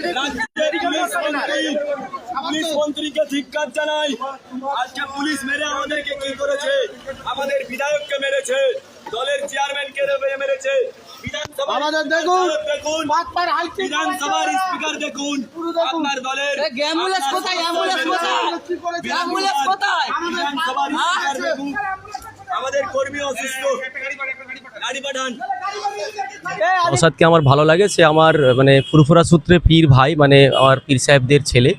Police মন্ত্রী police মন্ত্রীকে ধিক্কার জানাই। আজকে পুলিশ মেরে আমাদেরকে কি করেছে? আমাদের বিধায়ককে মেরেছে। দলের চেয়ারম্যানকে মেরেছে। আমাদের দেখুন, দেখুন। বিধানসভার স্পিকার দেখুন। আপনার দলের অ্যাম্বুলেন্স কোথায়? অ্যাম্বুলেন্স কোথায়? অ্যাম্বুলেন্স কোথায়? বিধানসভার স্পিকার দেখুন। আমাদের কর্মী অসুস্থ। নওশাদকে আমার ভালো লাগে? সে আমার মানে ফুরফুরা সূত্রে পীর ভাই মানে আমার পীর সাহেবদের ছেলে।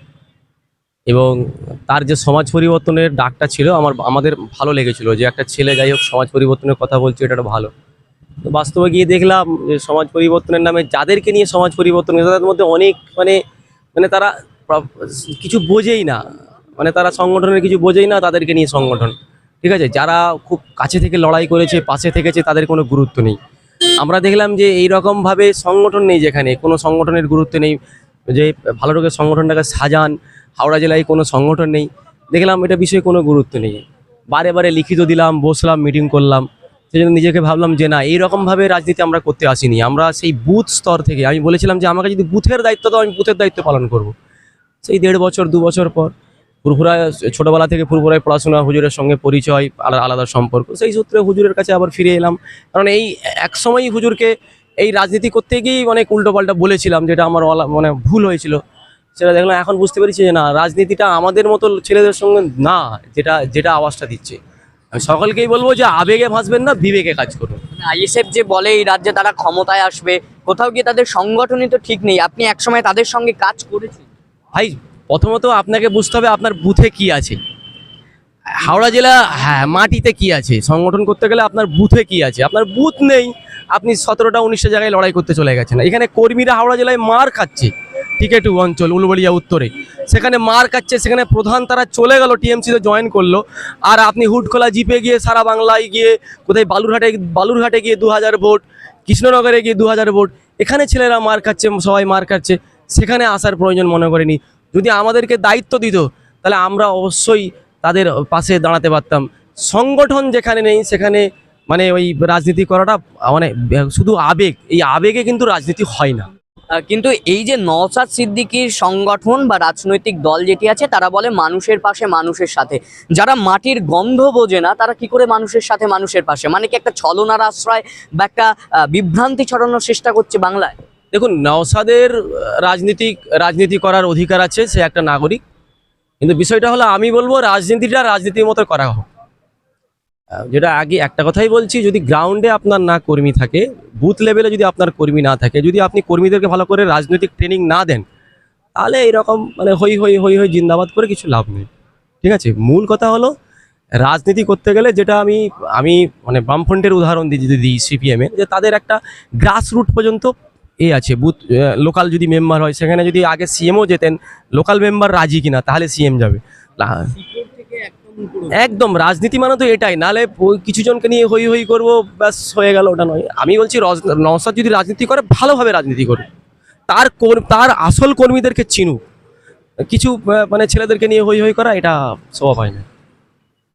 এবং তার যে সমাজ পরিবর্তনের ডাকটা ছিল, আমার, আমাদের ভালো লেগেছিল। যে একটা ছেলে, যাই হোক, সমাজ পরিবর্তনের কথা বলছে, এটা ভালো। তো বাস্তবে গিয়ে দেখলাম যে সমাজ পরিবর্তনের নামে যাদেরকে নিয়ে সমাজ পরিবর্তন তাদের মধ্যে অনেক মানে মানে তারা কিছু বোঝেই না। মানে তারা সংগঠনের কিছু বোঝেই না তাদেরকে নিয়ে সংগঠন। ঠিক আছে? যারা খুব কাছে থেকে লড়াই করেছে, পাশে থেকেছে, তাদের কোনো গুরুত্ব নেই। আমরা দেখলাম যে এই রকমভাবে সংগঠন নেই যেখানে, কোনো সংগঠনের গুরুত্ব নেই। যে ভালো রোগের সংগঠনটাকে সাজান, হাওড়া জেলায় কোনো সংগঠন নেই। দেখলাম এটা বিষয়ে কোনো গুরুত্ব নেই। বারে বারে লিখিত দিলাম, বসলাম মিটিং করলাম। সেই জন্য নিজেকে ভাবলাম যে না, এইরকমভাবে রাজনীতি আমরা করতে আসিনি। আমরা সেই বুথ স্তর থেকে, আমি বলেছিলাম যে আমাকে যদি বুথের দায়িত্ব দাও, আমি বুথের দায়িত্ব পালন করব। সেই দেড় বছর, দু বছর পর ফুরফুরায় ছোটোবেলা থেকে ফুরফুরায় পড়াশোনা হুজুরের সঙ্গে পরিচয় আলাদা আলাদা সম্পর্ক। সেই সূত্রে হুজুরের কাছে আবার ফিরে এলাম। কারণ এই এক সময়ই হুজুরকে এই রাজনীতি করতে গিয়েই অনেক উল্টোপাল্টা বলেছিলাম যেটা আমার মানে ভুল হয়েছিল। সেটা দেখলাম এখন বুঝতে পেরেছি যে না রাজনীতিটা আমাদের মতো ছেলেদের সঙ্গে না যেটা যেটা আওয়াজটা দিচ্ছে। আমি সকলকেই বলব যে আবেগে ভাসবেন না বিবেকে কাজ করুন। আইএসএফ যে বলে এই রাজ্যে তারা ক্ষমতায় আসবে কোথাও গিয়ে তাদের সংগঠনই তো ঠিক নেই। আপনি একসময় তাদের সঙ্গে কাজ করেছেন? ভাই প্রথমত আপনাকে বুঝতে হবে আপনার বুথে কি আছে। হাওড়া জেলা হ্যাঁ মাটিতে কি আছে? সংগঠন করতে গেলে আপনার বুথে কি আছে? আপনার বুথ নেই। আপনি সতেরোটা, উনিশটা জায়গায় লড়াই করতে চলে গেছেন। এখানে কর্মীরা হাওড়া জেলায় মার খাচ্ছে। টিকেটু অঞ্চল, উলুবড়িয়া উত্তরে। সেখানে মার খাচ্ছে, সেখানে প্রধান তারা চলে গেল, টিএমসিতে জয়েন করল। আর আপনি হুটখোলা জিপে গিয়ে সারা বাংলায় গিয়ে কোথায় বালুরঘাটে বালুরঘাটে গিয়ে দু হাজার ভোট, কৃষ্ণনগরে গিয়ে দু হাজার ভোট, এখানে ছেলেরা মার খাচ্ছে, সবাই মার খাচ্ছে। সেখানে আসার প্রয়োজন মনে করেনি। যদি আমাদেরকে দায়িত্ব দিত, তাহলে আমরা অবশ্যই তাদের পাশে দাঁড়াতে পারতাম। সংগঠন যেখানে নেই, সেখানে মানে ওই রাজনীতি করাটা মানে শুধু আবেগ, এই আবেগে কিন্তু রাজনীতি হয় না। কিন্তু এই যে নওসাদ সিদ্দিকির সংগঠন বা রাজনৈতিক দল যেটি আছে, তারা বলে মানুষের পাশে মানুষের সাথে। যারা মাটির গন্ধ বোঝে না, তারা কি করে মানুষের সাথে মানুষের পাশে? মানে কি একটা ছলনার আশ্রয় বা একটা বিভ্রান্তি ছড়ানোর চেষ্টা করছে বাংলায়? দেখুন, নওসাদের রাজনীতিক, রাজনীতি করার অধিকার আছে, সে একটা নাগরিক। কিন্তু বিষয়টা হলো, আমি বলব রাজনীতিটা রাজনীতির মতো করা হোক। যেটা আগে একটা কথাই বলছি, যদি গ্রাউন্ডে আপনার না কর্মী থাকে বুথ লেভেলে যদি আপনার কর্মী না থাকে, যদি আপনি কর্মীদেরকে ভালো করে রাজনৈতিক ট্রেনিং না দেন, তাহলে এরকম মানে হই হই হই হই জিন্দাবাদ করে কিছু লাভ নেই। ঠিক আছে? মূল কথা হলো, রাজনীতি করতে গেলে যেটা আমি আমি মানে বামফ্রন্টের উদাহরণ দিই যদি দিই সিপিএমের যে তাদের একটা গ্রাসরুট পর্যন্ত এ আছে, বুথ লোকাল যদি মেম্বার হয়, সেখানে যদি আগে সিএমও যেতেন লোকাল মেম্বার রাজি কিনা, তাহলে সিএম যাবে। একদম, রাজনীতি মানে তো এটাই, নালে কিছু জনকে নিয়ে হই হই করব, ব্যাস, হয়ে গেল, ওটা নয়। আমি বলছি নওশাদ যদি রাজনীতি করে, ভালোভাবে রাজনীতি করুক। তার তার আসল কর্মীদেরকে চিনুক। কিছু মানে ছেলেদেরকে নিয়ে হই হই করা, এটা স্বভাব হয় না।